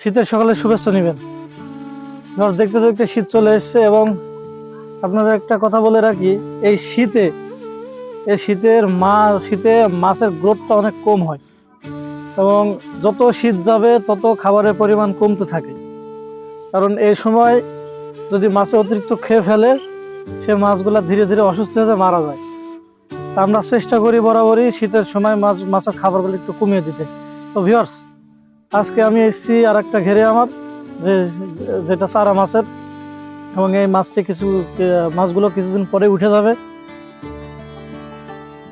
শীতের সকালে শুভেচ্ছা নেবেন। ধর দেখতে দেখতে শীত চলে এসেছে এবং আপনাদের একটা কথা বলে রাখি, এই শীতে, এই শীতের মা, শীতে মাছের গ্রোথটা অনেক কম হয় এবং যত শীত যাবে, তত খাবারের পরিমাণ কমতে থাকে। কারণ এই সময় যদি মাছে অতিরিক্ত খেয়ে ফেলে সে মাছগুলা ধীরে ধীরে অসুস্থ হয়ে মারা যায়। তা আমরা চেষ্টা করি বরাবরই শীতের সময় মাছ, মাছের খাবারগুলো একটু কমিয়ে দিতে। তো ভিউয়ার্স আজকে আমি এসেছি আর একটা ঘেরে আমার, যে, যেটা সারা মাছের। এবং এই মাছটি কিছু মাছগুলো কিছুদিন পরে উঠে যাবে।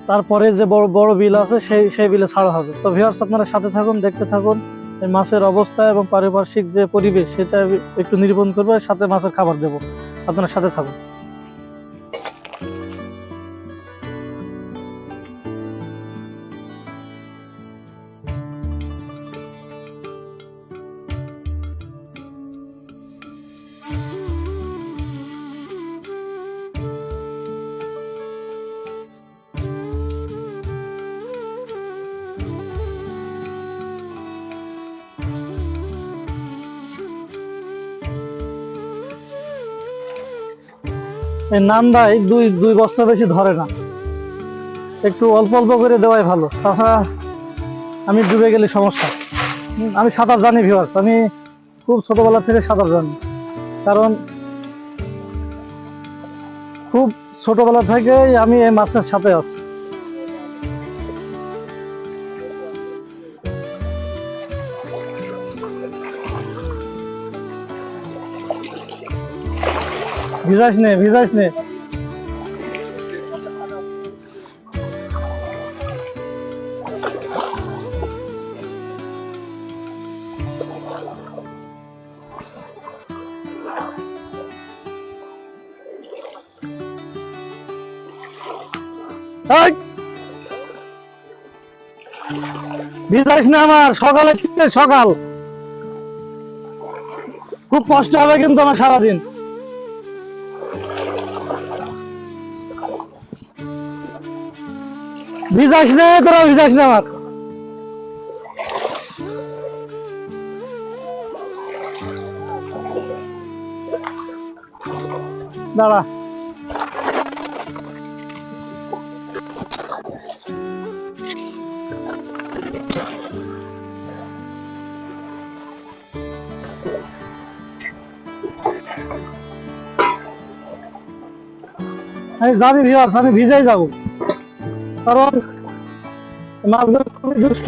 তারপরে যে বড় বড় বিল আছে, সেই সেই বিলে ছাড়া হবে। তো ভিউয়ার্স আপনারা সাথে থাকুন, দেখতে থাকুন, এই মাছের অবস্থা এবং পারিপার্শ্বিক যে পরিবেশ, সেটা একটু নিরূপণ করব, সাথে মাছের খাবার দেবো। আপনারা সাথে থাকুন। এই নান্দায় দুই দুই বস্তা বেশি ধরে না। একটু অল্প অল্প করে দেওয়াই ভালো। তাছাড়া আমি ডুবে গেলে সমস্যা। আমি সাঁতার জানি ভিওয়ার্স আমি খুব ছোটোবেলা থেকে সাঁতার জানি। কারণ খুব ছোটোবেলা থেকেই আমি এই মাছের সাথে আছি। ভিজাস নে ভিজাস নে! না আমার, সকালে শীতের সকাল। খুব কষ্ট হবে কিন্তু আমার সারাদিন। ভিজাস নে তোরা ভিজাস নে আমার। দাঁড়া। আমি যাবি ভিওয়ার্স আমি ভিজেই যাব। কারণ মাছগুলো খুবই দুষ্ট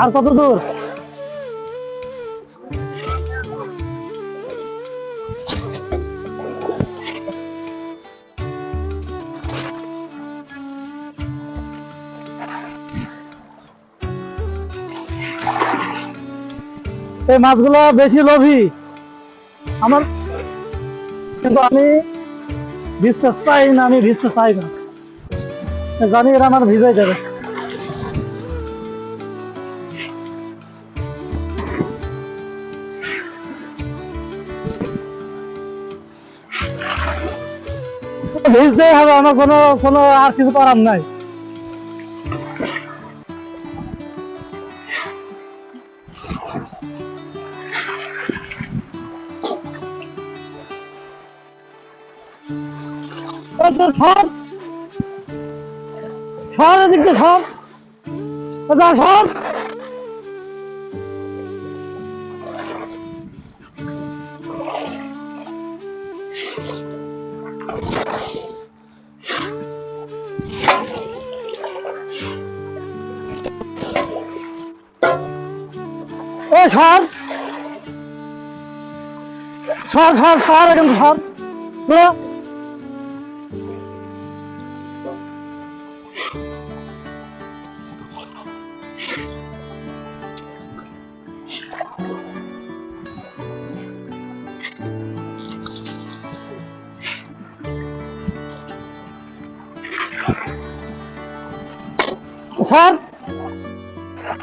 আর কত দূর? এই মাছগুলো বেশি লোভী। আমার কিন্তু আমি ভিজতে চাই না, আমি ভিজতে চাই না। জানি এরা আমার ভিজাই যাবে ভিজতেই হবে আমার কোনো কোনো আর কিছু করার নাই। সর সর এদিকে সর যা ও সর সর সর সর এরকম সর বলো صار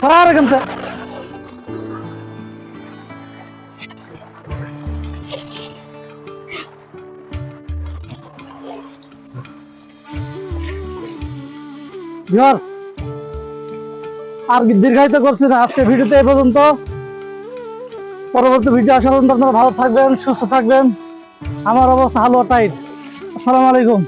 صار قمت ভিউয়ার্স আর দীর্ঘায়িত করছি না আজকে ভিডিওতে এই পর্যন্ত। পরবর্তী ভিডিও আসা পর্যন্ত আপনারা ভালো থাকবেন, সুস্থ থাকবেন। আমার অবস্থা হালুয়া টাইট আসসালামু আলাইকুম।